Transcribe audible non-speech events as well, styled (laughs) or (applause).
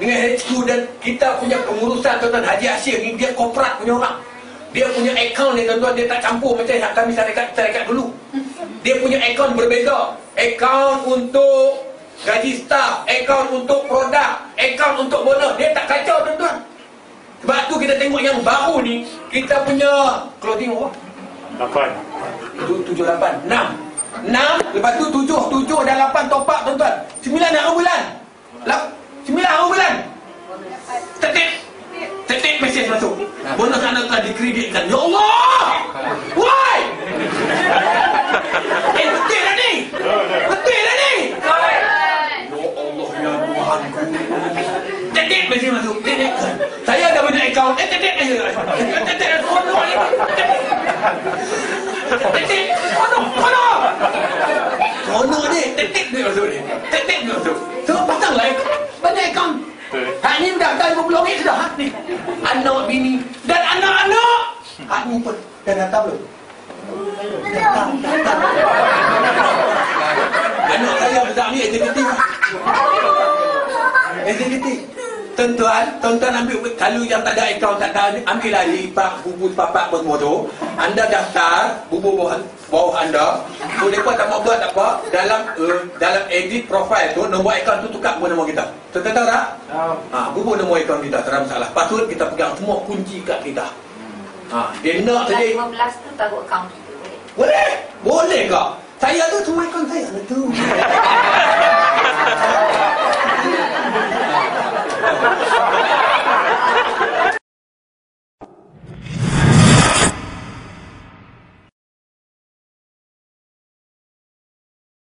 dengan HQ dan kita punya pengurusan tuan-tuan Haji Asyir ni dia korporat punya orang. Dia punya akaun ni tuan-tuan dia tak campur macam yang kami syarikat-syarikat dulu. Dia punya akaun berbeza. Akaun untuk gaji staff, akaun untuk produk, akaun untuk bonus. Dia tak kacau tuan-tuan. Sebab tu kita tengok yang baru ni, kita punya clothing apa? Lapan. Tu, tujuh, lapan, enam. Enam, lepas tu tujuh, tujuh dan lapan top up tuan-tuan. Sembilan hari bulan. Mesej masuk. Bonus anda telah dikreditkan. Ya Allah! Why? eh, betul dah ni? Betul dah ni? Ya Allah, ya Tuhan. Tetik mesej masuk. Saya ada banyak akaun. Eh, tetik. Eh, tetik. Tetik. Kono ni. Tetik. Kono. Kono. Kono ni. Tetik dia masuk ni. Tetik dia masuk. So, pasang lah. Banyak akaun. Hak ni dah dah 50 ringgit sudah. Hak ni. Anak bini dan anak-anak. Ni pun dah datang belum? Datang, datang. Anak saya ni eksekutif. Eksekutif. Tuan-tuan, tuan-tuan ambil kalau yang tak ada akaun tak ada ambil lah lipat bubur papak semua tu. Anda daftar bubur bawah, bawah anda. So depa tak mau buat tak apa dalam uh, dalam edit profile tu nombor akaun tu tukar pun nombor kita. Tuan-tuan tahu tak? Tahu. Ha, bubur nombor akaun kita tak ada masalah. Patut kita pegang semua kunci kat kita. Ha, dia nak saja. 15 tu taruh akaun kita boleh. Boleh? Boleh kak? Saya tu semua akaun saya tu. (laughs)